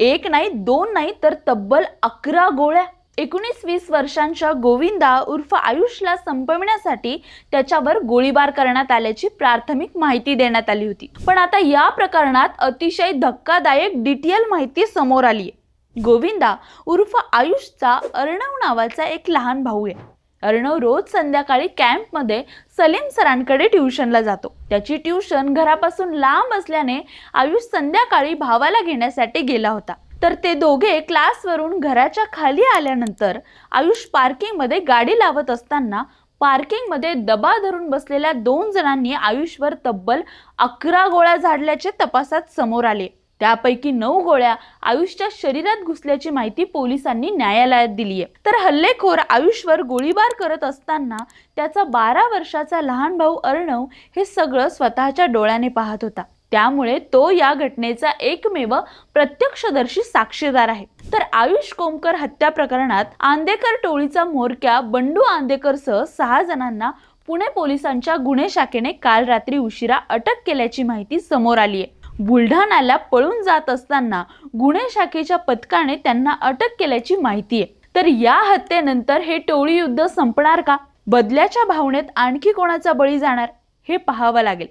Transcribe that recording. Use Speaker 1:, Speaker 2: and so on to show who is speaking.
Speaker 1: एक नाही दोन नाही तर तब्बल अकरा गोळ्या. एकोणीस वीस वर्षांच्या गोविंदा उर्फ आयुषला संपविण्यासाठी त्याच्यावर गोळीबार करण्यात आल्याची प्राथमिक माहिती देण्यात आली होती. पण आता या प्रकरणात अतिशय धक्कादायक डिटेल माहिती समोर आली आहे गोविंदा उर्फ आयुषचा अर्णव नावाचा एक लहान भाऊ आहे. अर्णव रोज संध्याकाळी कॅम्पमध्ये सलीम सरांकडे ट्युशनला जातो. त्याची ट्युशन घरापासून लांब असल्याने आयुष संध्याकाळी भावाला घेण्यासाठी गेला होता. तर ते दोघे क्लासवरून घराच्या खाली आल्यानंतर आयुष पार्किंगमध्ये गाडी लावत असताना पार्किंगमध्ये दबा धरून बसलेल्या दोन जणांनी आयुषवर तब्बल अकरा गोळ्या झाडल्याचे तपासात समोर आले. त्यापैकी नऊ गोळ्या आयुषच्या शरीरात घुसल्याची माहिती पोलिसांनी न्यायालयात दिली आहे तर हल्लेखोर आयुषवर गोळीबार करत असताना त्याचा बारा वर्षाचा लहान भाऊ अर्णव हे सगळं स्वतःच्या डोळ्याने पाहत होता. त्यामुळे तो या घटनेचा एकमेव प्रत्यक्षदर्शी साक्षीदार आहे. तर आयुष कोमकर हत्या प्रकरणात आंदेकर टोळीचा म्होरक्या बंडू आंदेकरसह सहा जणांना पुणे पोलिसांच्या गुन्हे शाखेने काल रात्री उशिरा अटक केल्याची माहिती समोर आली आहे बुलढाण्याला पळून जात असताना गुन्हे शाखेच्या पथकाने त्यांना अटक केल्याची माहिती आहे. तर या हत्येनंतर हे टोळी युद्ध संपणार का? बदल्याच्या भावनेत आणखी कोणाचा बळी जाणार? हे पाहावं लागेल.